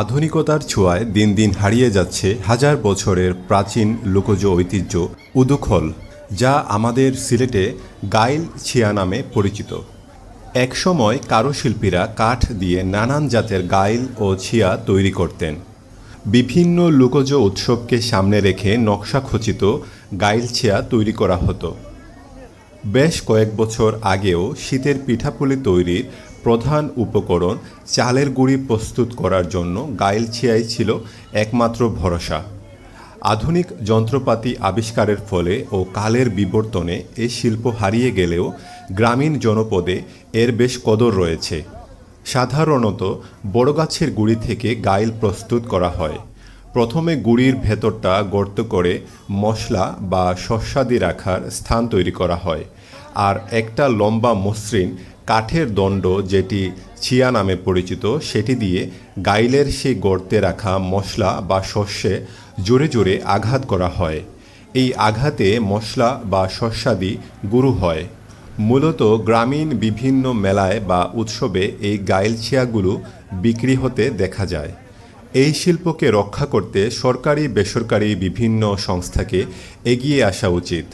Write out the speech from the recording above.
আধুনিকতার ছোঁয়ায় দিন দিন হারিয়ে যাচ্ছে হাজার বছরের প্রাচীন লোকজ ঐতিহ্য উদুখল, যা আমাদের সিলেটে গাইল ছিয়া নামে পরিচিত। একসময় কারুশিল্পীরা কাঠ দিয়ে নানান জাতের গাইল ও ছিয়া তৈরি করতেন। বিভিন্ন লোকজ উৎসবকে সামনে রেখে নকশা খচিত গাইল ছিয়া তৈরি করা হতো। বেশ কয়েক বছর আগেও শীতের পিঠাপুলি তৈরির প্রধান উপকরণ চালের গুঁড়ি প্রস্তুত করার জন্য গাইল ছিয়াই ছিল একমাত্র ভরসা। আধুনিক যন্ত্রপাতি আবিষ্কারের ফলে ও কালের বিবর্তনে এই শিল্প হারিয়ে গেলেও গ্রামীণ জনপদে এর বেশ কদর রয়েছে। সাধারণত বড় গাছের গুঁড়ি থেকে গাইল প্রস্তুত করা হয়। প্রথমে গুঁড়ির ভেতরটা গর্ত করে মশলা বা শস্যাদি রাখার স্থান তৈরি করা হয়। আর একটা লম্বা মসৃণ কাঠের দণ্ড যেটি ছিয়া নামে পরিচিত, সেটি দিয়ে গাইলের সেই গর্তে রাখা মশলা বা শস্যে জোরে জোরে আঘাত করা হয়। এই আঘাতে মশলা বা শস্যাদি গুরু হয়। মূলত গ্রামীণ বিভিন্ন মেলায় বা উৎসবে এই গাইল ছিয়াগুলো বিক্রি হতে দেখা যায়। এই শিল্পকে রক্ষা করতে সরকারি বেসরকারি বিভিন্ন সংস্থাকে এগিয়ে আসা উচিত।